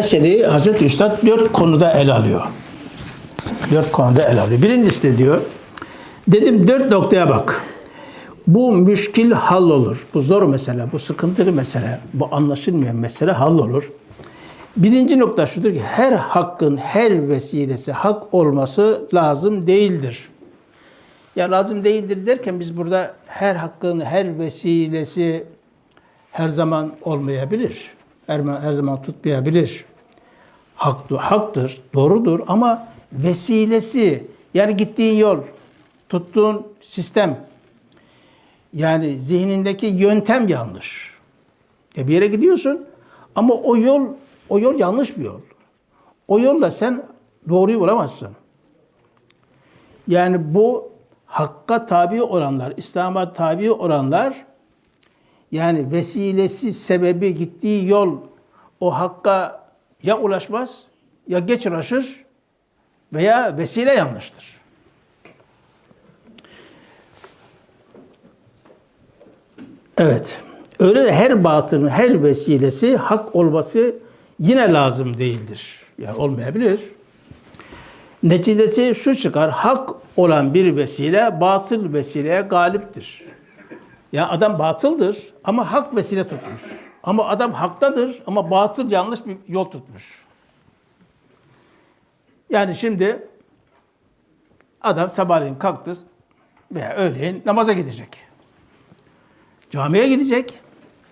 meseleyi Hazreti Üstad dört konuda ele alıyor. Dört konuda ele alıyor. Birincisi de diyor, dedim dört noktaya bak. Bu müşkil hal olur. Bu zor mesele, bu sıkıntılı mesele, bu anlaşılmayan mesele hal olur. Birinci nokta şudur ki her hakkın her vesilesi hak olması lazım değildir. Ya lazım değildir derken biz burada her hakkın her vesilesi her zaman olmayabilir. Her, her zaman tutmayabilir. Hak, haktır, doğrudur ama vesilesi yani gittiğin yol, tuttuğun sistem yani zihnindeki yöntem yanlış. E bir yere gidiyorsun ama o yol o yol yanlış bir yol. O yolla sen doğruyu bulamazsın. Yani bu hakka tabi olanlar, İslam'a tabi olanlar yani vesilesi, sebebi, gittiği yol o hakka ya ulaşmaz ya geç ulaşır veya vesile yanlıştır. Evet. Öyle de her batının her vesilesi hak olması yine lazım değildir. Yani olmayabilir. Neticesi şu çıkar. Hak olan bir vesile batıl vesileye galiptir. Ya adam batıldır ama hak vesile tutmuş. Ama adam haktadır ama batıl yanlış bir yol tutmuş. Yani şimdi adam sabahleyin kalktı veya öğleyin namaza gidecek. Camiye gidecek.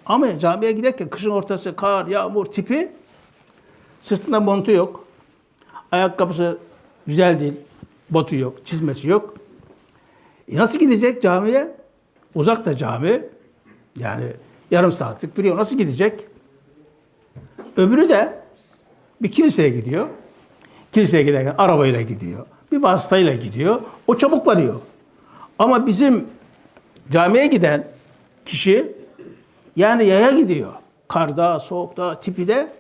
Ama camiye giderken kışın ortası kar, yağmur tipi sırtında montu yok. Ayakkabısı güzel değil. Botu yok, çizmesi yok. E nasıl gidecek camiye? Uzak da cami. Yani yarım saatlik bir yol. Nasıl gidecek? Öbürü de bir kiliseye gidiyor. Kiliseye giderken arabayla gidiyor. Bir vasıtayla gidiyor. O çabuk varıyor. Ama bizim camiye giden kişi yani yaya gidiyor. Karda, soğukta, tipi de.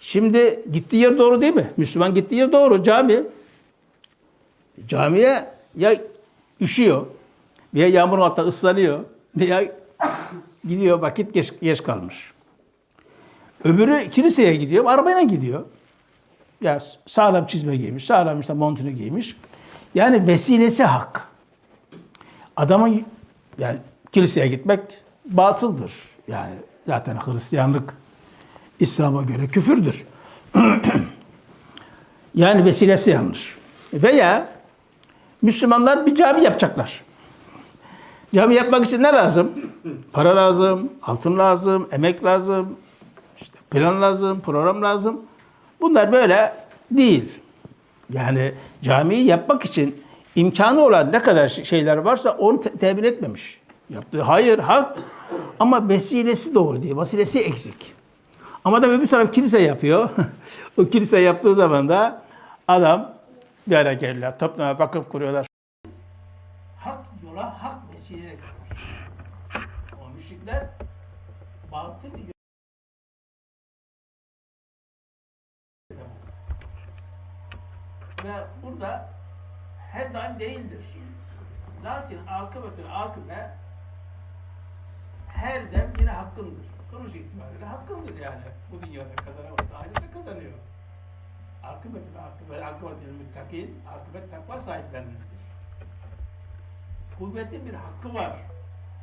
Şimdi gittiği yer doğru değil mi? Müslüman gittiği yer doğru. Cami. Camiye ya üşüyor veya yağmurun altında ıslanıyor veya gidiyor vakit geç, geç kalmış. Öbürü kiliseye gidiyor, arabayla gidiyor. Ya sağlam çizme giymiş, sağlam işte montunu giymiş. Yani vesilesi hak. Adamın yani kiliseye gitmek batıldır. Yani zaten Hristiyanlık İslam'a göre küfürdür. yani vesilesi yanlış. Veya Müslümanlar bir cami yapacaklar. Cami yapmak için ne lazım? Para lazım, altın lazım, emek lazım, işte plan lazım, program lazım. Bunlar böyle değil. Yani camiyi yapmak için imkanı olan ne kadar şeyler varsa onu te- temin etmemiş. Yaptığı hayır, hak ama vesilesi doğru değil. Vesilesi eksik. Ama adam öbür taraf kilise yapıyor. o kilise yaptığı zaman da adam bir araya gelirler. Toplama vakıf kuruyorlar. Hak yola hak vesileyle gidiyor. Müşrikler batıl ve burada her daim değildir. Lakin akıbetül akıbe her dem yine hakkındır. Sonuç itibariyle hakkındır yani. Bu dünyada kazanamazsa ahirette kazanıyor. Akıbetül akıbe, akıbetül müttakin, akıbet takva sahiplerindendir. Kuvvetin bir hakkı var.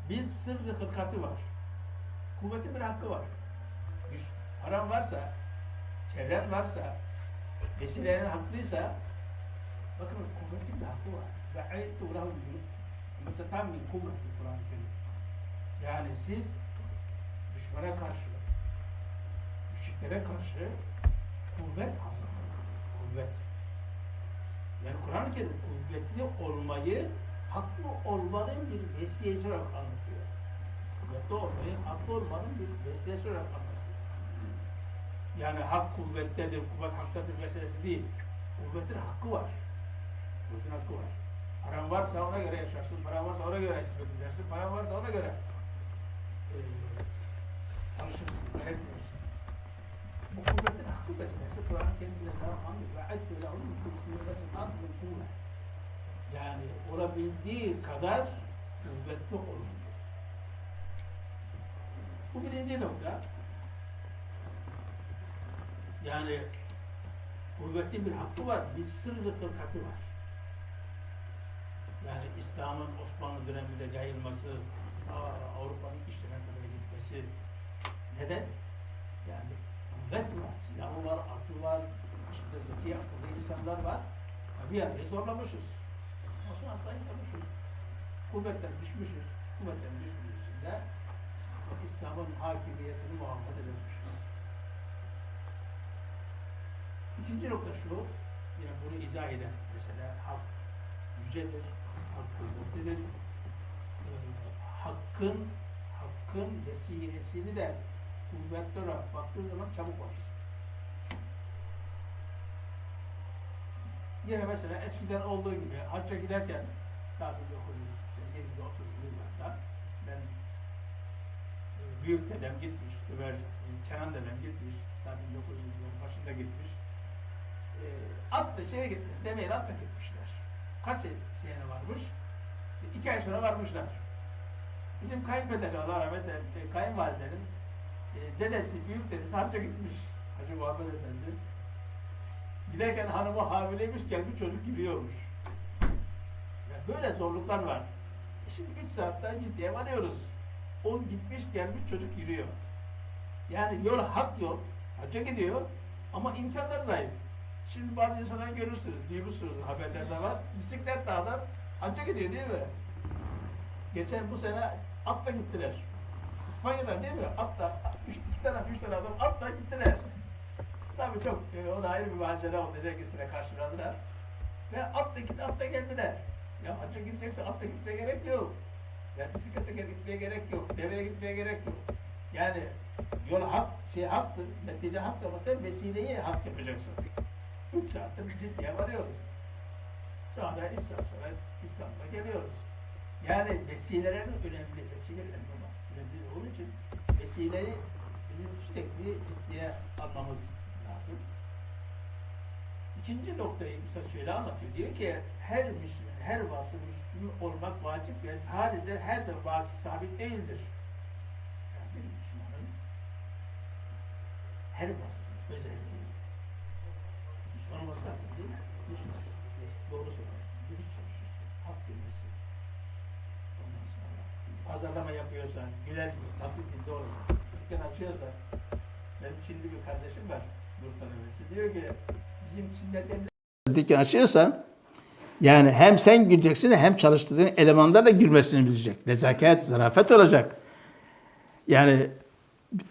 Biz sırrı hırkatı var. Kuvvetin bir hakkı var. Güç, paran varsa, çevren varsa, vesilenin haklıysa, bakın kuvvetin bir hakkı var. Ve ayyettu lehu mesela tam bir kuvveti Kur'an-ı Kerim. Yani siz düşmana karşı, müşriklere karşı kuvvet kazanın. Kuvvet. Yani Kur'an-ı Kerim kuvvetli olmayı haklı olmanın bir vesilesi olarak anlatıyor. Kuvvetli olmayı haklı olmanın bir vesilesi olarak anlatıyor. Yani hak kuvvettedir, kuvvet haktadır meselesi değil. Kuvvetin hakkı var. Kuvvetin hakkı var. Paran varsa ona göre yaşarsın, paran varsa ona göre hizmet edersin, paran varsa ona göre e, çalışırsın, gayret edersin. Bu kuvvetin hakkı meselesi Kur'an-ı Kerim'de daha anlıyor. Ve addü lehum kuvvetin hakkı. Yani olabildiği kadar kuvvetli olun. Bu birinci nokta. Yani kuvvetli bir hakkı var, bir sırrı hırkatı var. Yani İslam'ın Osmanlı döneminde yayılması, Avrupa'nın işlerine kadar gitmesi. Neden? Yani kuvvet var, silahı var, atı var, içinde zeki akıllı insanlar var. Ya Bir arayı zorlamışız. Osmanlı zayıflamışız. Kuvvetten düşmüşüz. Kuvvetten düşmüşüz de İslam'ın hakimiyetini muhafaza edemişiz. İkinci nokta şu, yine bunu izah eden mesela hak yücedir, hak kuvvetlidir. Ee, hakkın, hakkın vesilesini de kuvvetli olarak baktığı zaman çabuk varız. Yine mesela eskiden olduğu gibi hacca giderken daha 1920 30 yıllarda ben e, büyük dedem gitmiş, Ömer e, Kenan dedem gitmiş, daha 1900 yılların başında gitmiş. E, atla şeye gittiler, demeyle atla gitmişler. Kaç sene varmış? İki ay sonra varmışlar. Bizim kayınpeder Allah rahmet eylesin, kayınvalidenin e, dedesi, büyük dedesi hacca gitmiş. Hacı Muhammed Efendi. Giderken hanımı hamileymiş, gelmiş çocuk giriyormuş. Ya böyle zorluklar var. E şimdi 3 saatten ciddiye varıyoruz. O gitmiş gelmiş çocuk yürüyor. Yani yol hak yol. Hacca gidiyor ama imkanlar zayıf. Şimdi bazı insanları görürsünüz, duymuşsunuz haberlerde var. Bisikletle adam hacca gidiyor değil mi? Geçen bu sene atla gittiler. İspanya'dan değil mi? Atla, üç, iki tane, üç adam atla gittiler. Tabii çok, e, o da ayrı bir macera oldu. İkisine karşıladılar. Ve atla git, atla geldiler. Ya hacca gidecekse atla gitmeye gerek yok. Yani bisiklete gitmeye gerek yok. Deveye gitmeye gerek yok. Yani yol hak, şey haktır, netice hak ama sen vesileyi hak yapacaksın. Üç saatte bir ciddiye varıyoruz. Sonra üç saat sonra İstanbul'a geliyoruz. Yani vesilelerin önemli, vesilelerin olması önemli olduğu için vesileyi bizim sürekli ciddiye almamız lazım. İkinci noktayı Üstad şöyle anlatıyor. Diyor ki her Müslüman, her vasfı Müslüman olmak vacip ve harici her de vakit sabit değildir. Yani bir Müslümanın her vasfı özelliği Müslüman olması lazım değil mi? Müslüman. Doğru söylüyorsun. Dürüst çalışıyorsun. Hak bilmesi. Ondan sonra pazarlama yapıyorsan, güler gibi, tatlı dilde olacak. Dükkan açıyorsan, benim Çinli bir kardeşim var, Diyor ki, bizim dükkan açıyorsan, yani hem sen güleceksin hem çalıştırdığın elemanlar da gülmesini bilecek. Nezaket, zarafet olacak. Yani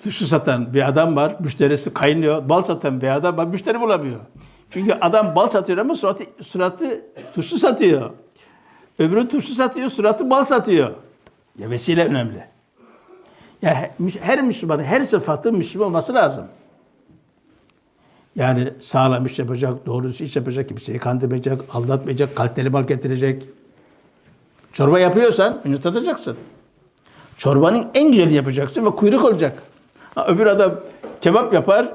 tuşu satan bir adam var, müşterisi kaynıyor. Bal satan bir adam var, müşteri bulamıyor. Çünkü adam bal satıyor ama suratı, suratı tuşlu satıyor. Öbürü tuşlu satıyor, suratı bal satıyor. Ya vesile önemli. Ya her Müslümanın her sıfatı Müslüman olması lazım. Yani sağlam iş yapacak, doğru iş yapacak, kimseyi kandırmayacak, aldatmayacak, kaliteli mal getirecek. Çorba yapıyorsan önce tadacaksın. Çorbanın en güzelini yapacaksın ve kuyruk olacak. Ha, öbür adam kebap yapar.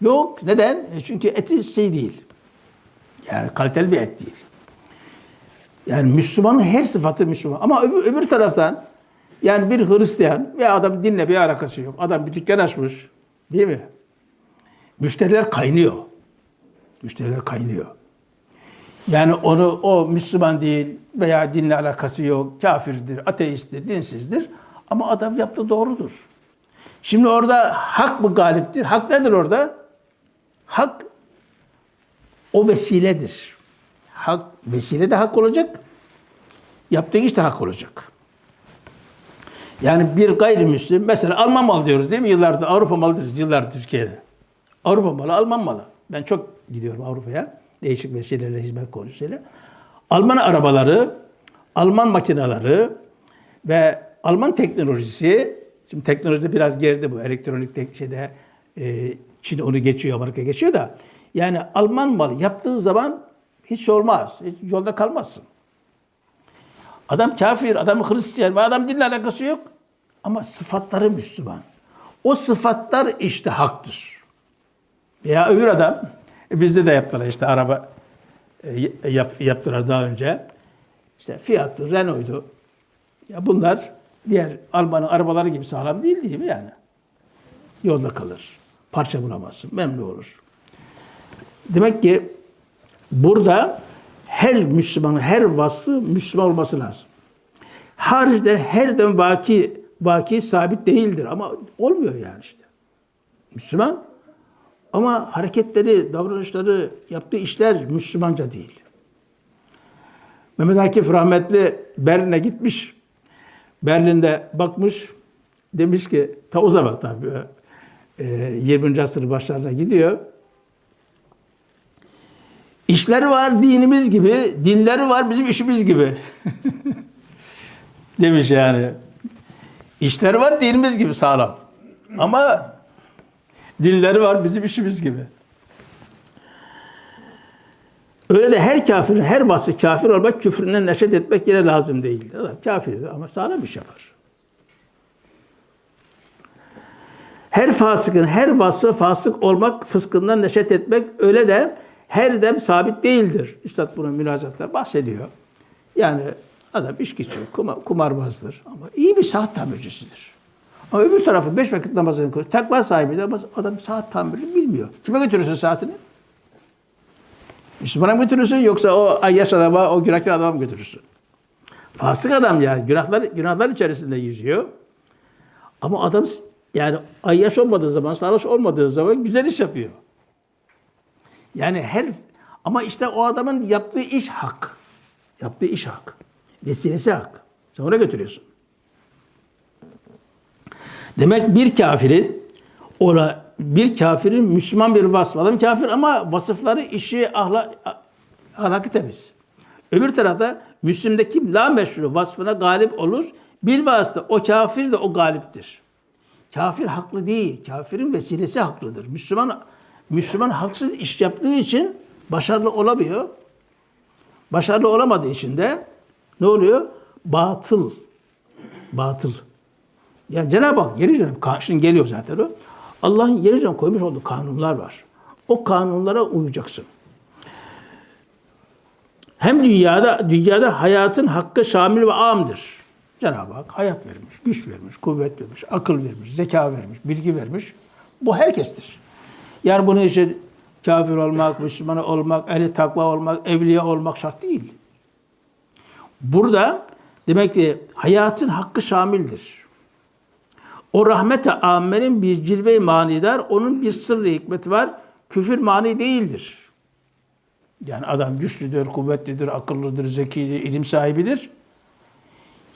Yok. Neden? E çünkü eti şey değil. Yani kaliteli bir et değil. Yani Müslümanın her sıfatı Müslüman. Ama öbür, öbür taraftan yani bir Hristiyan veya adam dinle bir alakası yok. Adam bir dükkan açmış. Değil mi? Müşteriler kaynıyor. Müşteriler kaynıyor. Yani onu o Müslüman değil veya dinle alakası yok, kafirdir, ateisttir, dinsizdir. Ama adam yaptığı doğrudur. Şimdi orada hak mı galiptir? Hak nedir orada? Hak o vesiledir. Hak vesile de hak olacak. Yaptığın iş de hak olacak. Yani bir gayrimüslim mesela Alman malı diyoruz değil mi? Yıllardır Avrupa malı yıllardır Türkiye'de. Avrupa malı, Alman malı. Ben çok gidiyorum Avrupa'ya. Değişik vesilelerle, hizmet konusuyla. Alman arabaları, Alman makineleri ve Alman teknolojisi, şimdi teknolojide biraz geride bu elektronik tek şeyde e, Çin onu geçiyor, Amerika geçiyor da yani Alman malı yaptığı zaman hiç olmaz. Hiç yolda kalmazsın. Adam kafir, adam Hristiyan ve adam dinle alakası yok. Ama sıfatları Müslüman. O sıfatlar işte haktır. Veya öbür adam, e, bizde de yaptılar işte araba e, yap, yaptılar daha önce. İşte Fiat'tı, Renault'du. Ya bunlar diğer Alman'ın arabaları gibi sağlam değil değil mi yani? Yolda kalır. Parça bulamazsın. Memnun olur. Demek ki burada her Müslümanın her vasfı Müslüman olması lazım. Haricde her dem vaki, vaki sabit değildir ama olmuyor yani işte. Müslüman ama hareketleri, davranışları, yaptığı işler Müslümanca değil. Mehmet Akif rahmetli Berlin'e gitmiş. Berlin'de bakmış. Demiş ki ta o zaman tabii e, 20. asır başlarına gidiyor. İşleri var dinimiz gibi, dinleri var bizim işimiz gibi. Demiş yani. İşleri var dinimiz gibi sağlam. Ama dinleri var bizim işimiz gibi. Öyle de her kafirin her vasfı kafir olmak küfründen neşet etmek yine lazım değildir. Adam kafirdir ama sağlam iş yapar. Her fasıkın her vasfı fasık olmak, fıskından neşet etmek öyle de her dem sabit değildir. Üstad bunu mülazatta bahsediyor. Yani adam içkiçi, kuma, kumarbazdır ama iyi bir saat tamircisidir. Ama öbür tarafı beş vakit namazını kılıyor. Takva sahibi de ama adam saat tamirini bilmiyor. Kime götürürsün saatini? Müslümana mı götürürsün yoksa o ayyaş adama, o günahkar adama mı götürürsün? Fasık adam yani günahlar, günahlar içerisinde yüzüyor. Ama adam yani ayyaş olmadığı zaman, sarhoş olmadığı zaman güzel iş yapıyor. Yani her ama işte o adamın yaptığı iş hak. Yaptığı iş hak. Vesilesi hak. Sen ona götürüyorsun. Demek bir kafirin ola bir kafirin Müslüman bir vasfı. Adam kafir ama vasıfları, işi, ahlak, ahlakı temiz. Öbür tarafta Müslüm'deki la meşru vasfına galip olur. Bir vasıta o kafir de o galiptir. Kafir haklı değil. Kafirin vesilesi haklıdır. Müslüman Müslüman haksız iş yaptığı için başarılı olamıyor. Başarılı olamadığı için de ne oluyor? Batıl. Batıl. Yani Cenab-ı Hak yeryüzüne, şimdi geliyor zaten o. Allah'ın yeryüzüne koymuş olduğu kanunlar var. O kanunlara uyacaksın. Hem dünyada dünyada hayatın hakkı şamil ve amdır. Cenab-ı Hak hayat vermiş, güç vermiş, kuvvet vermiş, akıl vermiş, zeka vermiş, bilgi vermiş. Bu herkestir. Yani bunun için kafir olmak, Müslüman olmak, ehli takva olmak, evliya olmak şart değil. Burada demek ki hayatın hakkı şamildir. O rahmete ammenin bir cilve-i manidar, onun bir sırrı hikmeti var. Küfür mani değildir. Yani adam güçlüdür, kuvvetlidir, akıllıdır, zekidir, ilim sahibidir.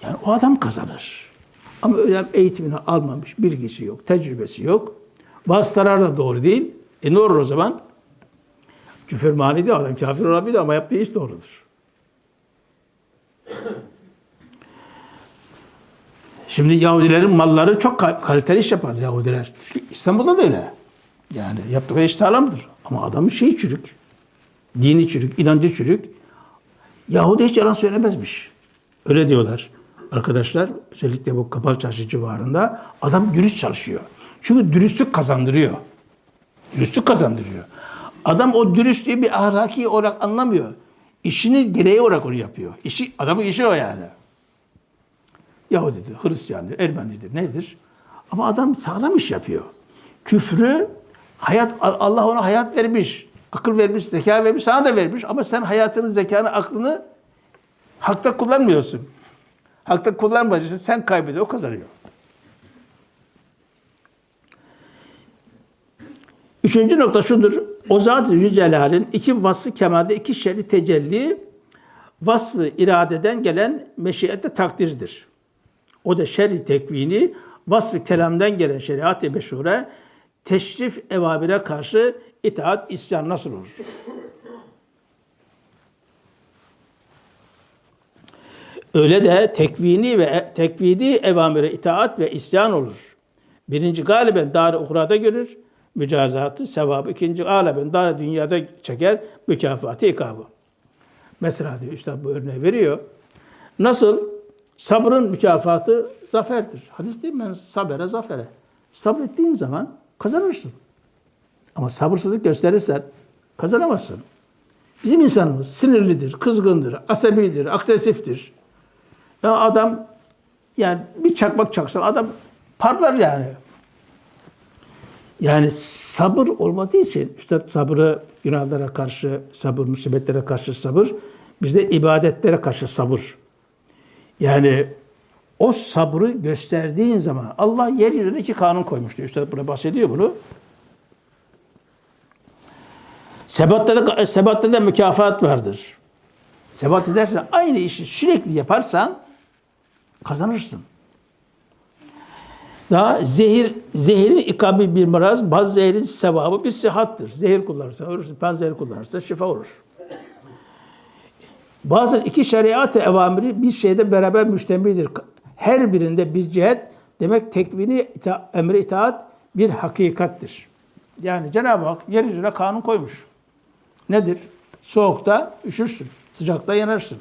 Yani o adam kazanır. Ama öyle eğitimini almamış, bilgisi yok, tecrübesi yok. Vasıtalar da doğru değil. E ne olur o zaman? Küfür mani değil, adam kafir olabilir ama yaptığı iş doğrudur. Şimdi Yahudilerin malları çok kaliteli iş yapar Yahudiler. İstanbul'da da öyle. Yani yaptıkları iş sağlamdır. Ama adamın şeyi çürük. Dini çürük, inancı çürük. Yahudi hiç yalan söylemezmiş. Öyle diyorlar arkadaşlar. Özellikle bu Kapalı Çarşı civarında adam dürüst çalışıyor. Çünkü dürüstlük kazandırıyor. Dürüstlük kazandırıyor. Adam o dürüstlüğü bir ahlaki olarak anlamıyor. İşini gereği olarak onu yapıyor. İşi, adamın işi o yani. Yahudidir, Hristiyandır, Ermenidir, nedir? Ama adam sağlam iş yapıyor. Küfrü, hayat Allah ona hayat vermiş, akıl vermiş, zeka vermiş, sana da vermiş. Ama sen hayatını, zekanı, aklını hakta kullanmıyorsun. Hakta kullanmayacaksın, sen kaybediyor, o kazanıyor. Üçüncü nokta şudur. O zat-ı Yücelal'in iki vasfı kemalde iki şerri tecelli vasfı iradeden gelen meşiyette takdirdir. O da şerri tekvini, vasfı kelamdan gelen şeriat-ı meşhure, teşrif evabire karşı itaat, isyan nasıl olur? Öyle de tekvini ve tekvidi evamire itaat ve isyan olur. Birinci galiben dar uhrada görür, mücazatı, sevabı. ikinci galiben dar dünyada çeker, mükafatı, ikabı. Mesela diyor, işte bu örneği veriyor. Nasıl? Sabrın mükafatı zaferdir. Hadis değil mi? Ben sabere zafere. Sabrettiğin zaman kazanırsın. Ama sabırsızlık gösterirsen kazanamazsın. Bizim insanımız sinirlidir, kızgındır, asabidir, agresiftir. Ya adam yani bir çakmak çaksa adam parlar yani. Yani sabır olmadığı için, Üstad sabrı günahlara karşı sabır, musibetlere karşı sabır, bizde ibadetlere karşı sabır. Yani o sabrı gösterdiğin zaman Allah yeryüzüne iki kanun koymuştu. Üstad burada bahsediyor bunu. Sebatta da, sebatta da mükafat vardır. Sebat edersen aynı işi sürekli yaparsan kazanırsın. Daha zehir, zehirin ikabı bir maraz, bazı zehirin sevabı bir sıhhattır. Zehir kullanırsa ölürsün, bazı zehir kullanırsa şifa olur. Bazen iki şeriat-ı evamiri bir şeyde beraber müştemidir. Her birinde bir cihet demek tekvini ita, emre itaat bir hakikattir. Yani Cenab-ı Hak yeryüzüne kanun koymuş. Nedir? Soğukta üşürsün, sıcakta yanarsın.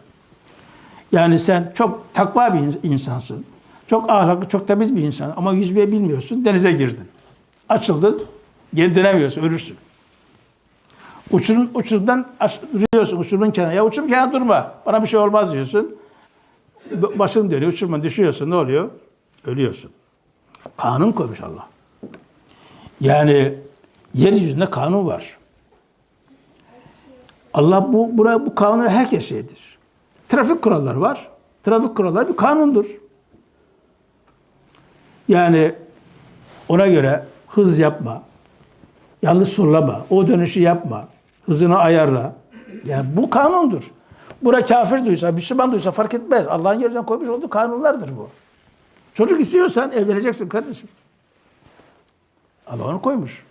Yani sen çok takva bir insansın. Çok ahlaklı, çok temiz bir insan ama yüzmeyi bilmiyorsun, denize girdin. Açıldın, geri dönemiyorsun, ölürsün. Uçurum, uçurumdan aş- duruyorsun, uçurumun kenarına. Ya uçurum kenarına durma, bana bir şey olmaz diyorsun. Başın dönüyor, uçuruma düşüyorsun, ne oluyor? Ölüyorsun. Kanun koymuş Allah. Yani yeryüzünde kanun var. Allah bu buraya bu kanunu herkes şeydir. Trafik kuralları var. Trafik kuralları bir kanundur. Yani ona göre hız yapma, yanlış sollama, o dönüşü yapma, hızını ayarla. Yani bu kanundur. Bura kafir duysa, Müslüman duysa fark etmez. Allah'ın yerine koymuş olduğu kanunlardır bu. Çocuk istiyorsan evleneceksin kardeşim. Allah onu koymuş.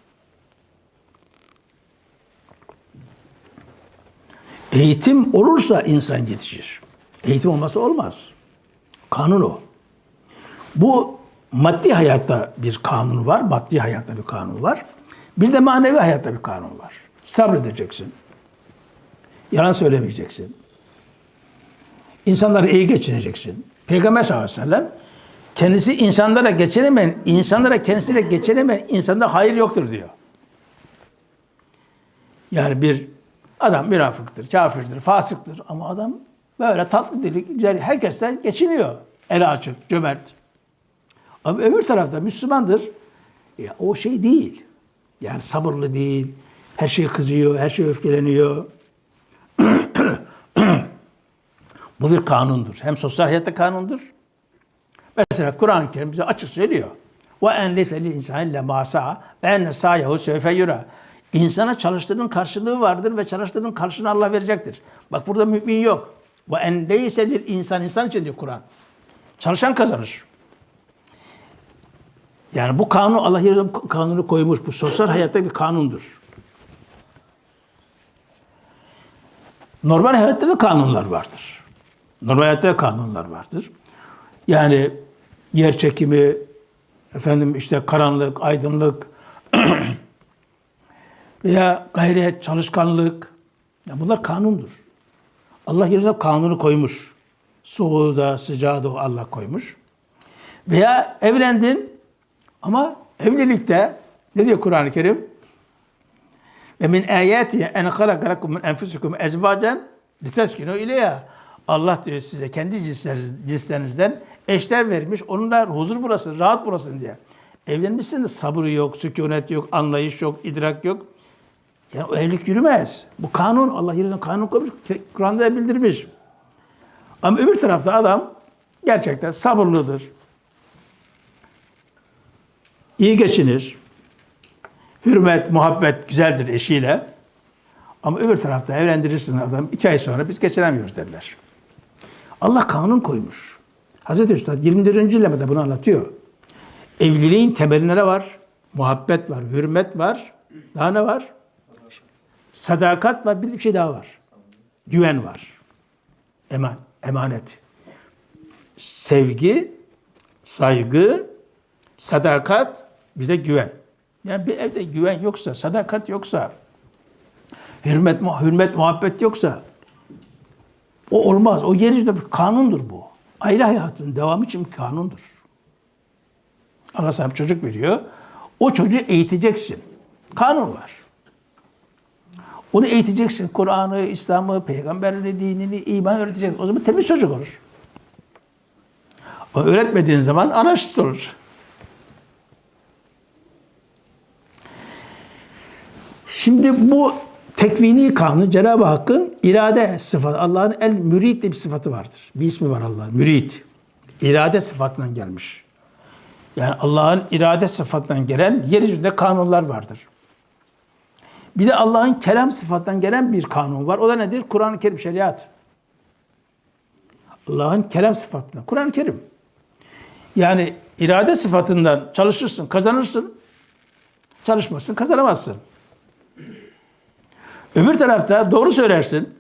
Eğitim olursa insan yetişir. Eğitim olmazsa olmaz. Kanun o. Bu maddi hayatta bir kanun var, maddi hayatta bir kanun var. Bir de manevi hayatta bir kanun var. Sabredeceksin. Yalan söylemeyeceksin. İnsanları iyi geçineceksin. Peygamber sallallahu aleyhi ve sellem kendisi insanlara geçinemeyen, insanlara kendisiyle geçinemeyen insanda hayır yoktur diyor. Yani bir adam münafıktır, kafirdir, fasıktır ama adam böyle tatlı dili, güzel, herkesten geçiniyor. Eli açık, cömert. Ama öbür tarafta Müslümandır. Ya o şey değil. Yani sabırlı değil. Her şeye kızıyor, her şeye öfkeleniyor. Bu bir kanundur. Hem sosyal hayatta kanundur. Mesela Kur'an-ı Kerim bize açık söylüyor. Ve en leyse lil insani illa ma sa'a ve enne sa'yehu sevfe yura. İnsana çalıştığının karşılığı vardır ve çalıştığının karşılığını Allah verecektir. Bak burada mümin yok. Ve en leyse lil insan insan için diyor Kur'an. Çalışan kazanır. Yani bu kanun Allah kanunu koymuş. Bu sosyal hayatta bir kanundur. Normal hayatta da kanunlar vardır. Normal hayatta da kanunlar vardır. Yani yer çekimi, efendim işte karanlık, aydınlık veya gayret, çalışkanlık. Ya bunlar kanundur. Allah yerine kanunu koymuş. Soğuğu da sıcağı da Allah koymuş. Veya evlendin ama evlilikte ne diyor Kur'an-ı Kerim? Ve min ayati en halaka lekum min enfusikum ezvacen liteskunu ileyha. Allah diyor size kendi cinsleriniz, cinslerinizden eşler vermiş. Onunla huzur burası, rahat burasın diye. Evlenmişsiniz sabır yok, sükunet yok, anlayış yok, idrak yok. Yani o evlilik yürümez. Bu kanun, Allah yerine kanun koymuş, Kur'an'da bildirmiş. Ama öbür tarafta adam gerçekten sabırlıdır. İyi geçinir. Hürmet, muhabbet güzeldir eşiyle. Ama öbür tarafta evlendirirsin adam, iki ay sonra biz geçinemiyoruz derler. Allah kanun koymuş. Hazreti Üstad 24. lemede bunu anlatıyor. Evliliğin temeline ne var? Muhabbet var, hürmet var. Daha ne var? Sadakat var, bir şey daha var. Güven var. Eman, emanet. Sevgi, saygı, sadakat, bir de güven. Yani bir evde güven yoksa, sadakat yoksa, hürmet, hürmet, muhabbet yoksa o olmaz. O yeryüzünde bir kanundur bu. Aile hayatının devamı için bir kanundur. Allah sana bir çocuk veriyor. O çocuğu eğiteceksin. Kanun var. Onu eğiteceksin. Kur'an'ı, İslam'ı, peygamberini, dinini, iman öğreteceksin. O zaman temiz çocuk olur. Ama öğretmediğin zaman anarşist olur. Şimdi bu tekvini kanun Cenab-ı Hakk'ın irade sıfatı. Allah'ın el mürid diye bir sıfatı vardır. Bir ismi var Allah'ın. Mürid. İrade sıfatından gelmiş. Yani Allah'ın irade sıfatından gelen yeryüzünde kanunlar vardır. Bir de Allah'ın kelam sıfatından gelen bir kanun var. O da nedir? Kur'an-ı Kerim şeriat. Allah'ın kelam sıfatından. Kur'an-ı Kerim. Yani irade sıfatından çalışırsın, kazanırsın. Çalışmazsın, kazanamazsın. Öbür tarafta doğru söylersin,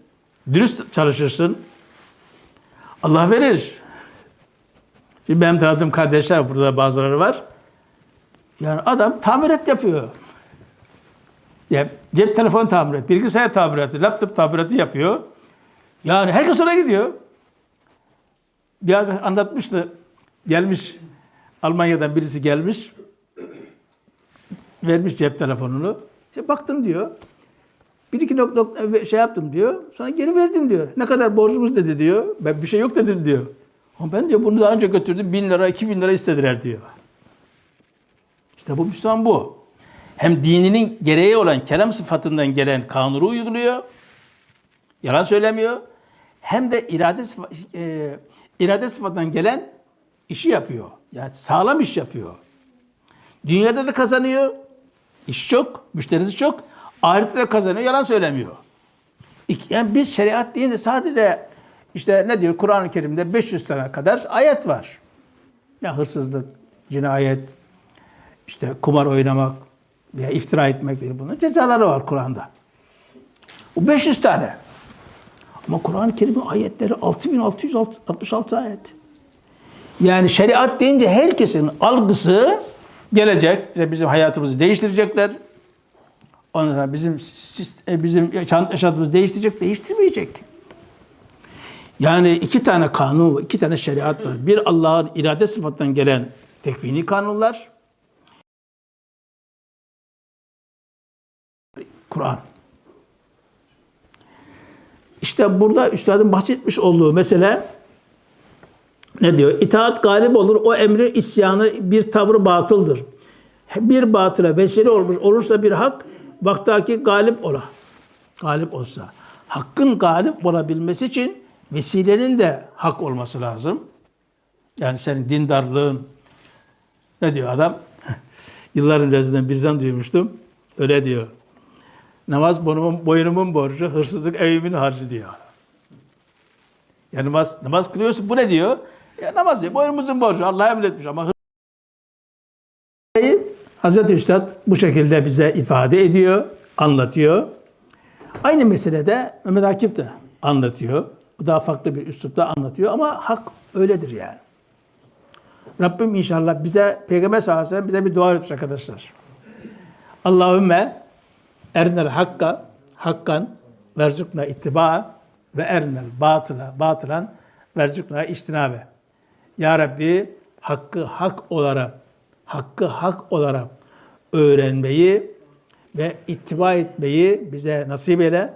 dürüst çalışırsın. Allah verir. Şimdi benim tanıdığım kardeşler burada bazıları var. Yani adam tamirat yapıyor. Yani cep telefonu tamirat, bilgisayar tamiratı, laptop tamiratı yapıyor. Yani herkes oraya gidiyor. Bir abi anlatmıştı. Gelmiş Almanya'dan birisi gelmiş. Vermiş cep telefonunu. İşte baktım diyor. Bir iki nok nok şey yaptım diyor. Sonra geri verdim diyor. Ne kadar borcumuz dedi diyor. Ben bir şey yok dedim diyor. Ama ben diyor bunu daha önce götürdüm. Bin lira, iki bin lira istediler diyor. İşte bu Müslüman bu. Hem dininin gereği olan kelam sıfatından gelen kanunu uyguluyor. Yalan söylemiyor. Hem de irade, e, irade sıfatından gelen işi yapıyor. Yani sağlam iş yapıyor. Dünyada da kazanıyor. İş çok, müşterisi çok. Ahirette de kazanıyor, yalan söylemiyor. Yani biz şeriat deyince sadece işte ne diyor Kur'an-ı Kerim'de 500 tane kadar ayet var. Ya hırsızlık, cinayet, işte kumar oynamak veya iftira etmek değil bunun cezaları var Kur'an'da. Bu 500 tane. Ama Kur'an-ı Kerim'in ayetleri 6666 ayet. Yani şeriat deyince herkesin algısı gelecek. İşte bizim hayatımızı değiştirecekler. Ondan sonra bizim e, bizim yaşantımızı değiştirecek, değiştirmeyecek. Yani iki tane kanun, iki tane şeriat var. Bir Allah'ın irade sıfatından gelen tekvini kanunlar. Kur'an. İşte burada üstadın bahsetmiş olduğu mesele ne diyor? İtaat galip olur. O emri isyanı bir tavrı batıldır. Bir batıla vesile olmuş olursa bir hak vaktaki galip ola. Galip olsa. Hakkın galip olabilmesi için vesilenin de hak olması lazım. Yani senin dindarlığın ne diyor adam? Yıllar öncesinden birden duymuştum. Öyle diyor. Namaz boynumun, boynumun borcu, hırsızlık evimin harcı diyor. Yani namaz, namaz kılıyorsun. Bu ne diyor? Ya namaz diyor. Boynumuzun borcu. Allah emretmiş ama Hazreti Üstad bu şekilde bize ifade ediyor, anlatıyor. Aynı meselede Mehmet Akif de anlatıyor. Bu daha farklı bir üslupta anlatıyor ama hak öyledir yani. Rabbim inşallah bize, Peygamber sallallahu bize bir dua etmiş arkadaşlar. Allahümme ernel hakka hakkan verzukna ittiba ve ernel batıla batılan verzukna iştinabe. Ya Rabbi hakkı hak olarak hakkı hak olarak öğrenmeyi ve ittiba etmeyi bize nasip eyle.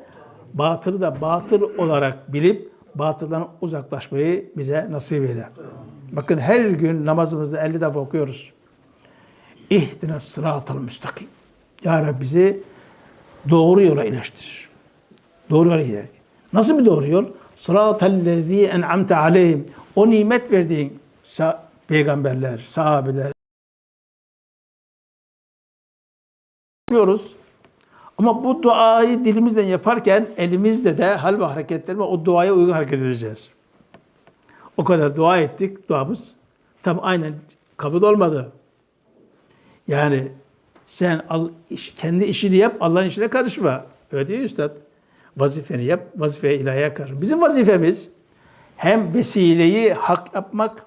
Batılı da batıl olarak bilip batıldan uzaklaşmayı bize nasip eyle. Bakın her gün namazımızda 50 defa okuyoruz. İhdina sıratal müstakim. Ya Rabbi bizi doğru yola iletiştir. Doğru yola iletiştir. Nasıl bir doğru yol? Sıratallezî en'amte aleyhim. O nimet verdiğin peygamberler, sahabeler, yapıyoruz. Ama bu duayı dilimizden yaparken elimizde de hal ve hareketlerle o duaya uygun hareket edeceğiz. O kadar dua ettik, duamız tam aynen kabul olmadı. Yani sen kendi işini yap, Allah'ın işine karışma. Öyle değil mi üstad? Vazifeni yap, vazifeye ilahiye karışma. Bizim vazifemiz hem vesileyi hak yapmak,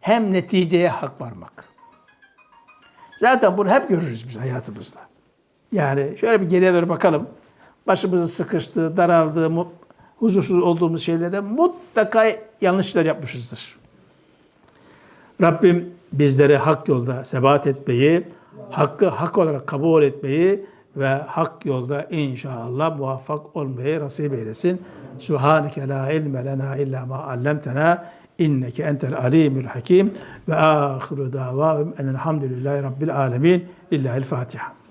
hem neticeye hak varmak. Zaten bunu hep görürüz biz hayatımızda. Yani şöyle bir geriye doğru bakalım. Başımızın sıkıştığı, daraldığı, huzursuz olduğumuz şeylerde mutlaka yanlışlar yapmışızdır. Rabbim bizleri hak yolda sebat etmeyi, hakkı hak olarak kabul etmeyi ve hak yolda inşallah muvaffak olmayı nasip eylesin. Subhaneke la ilme lena illa ma allamtena inneke entel alimul hakim ve ahiru davahum enelhamdülillahi rabbil alemin. Lillahi'l Fatiha.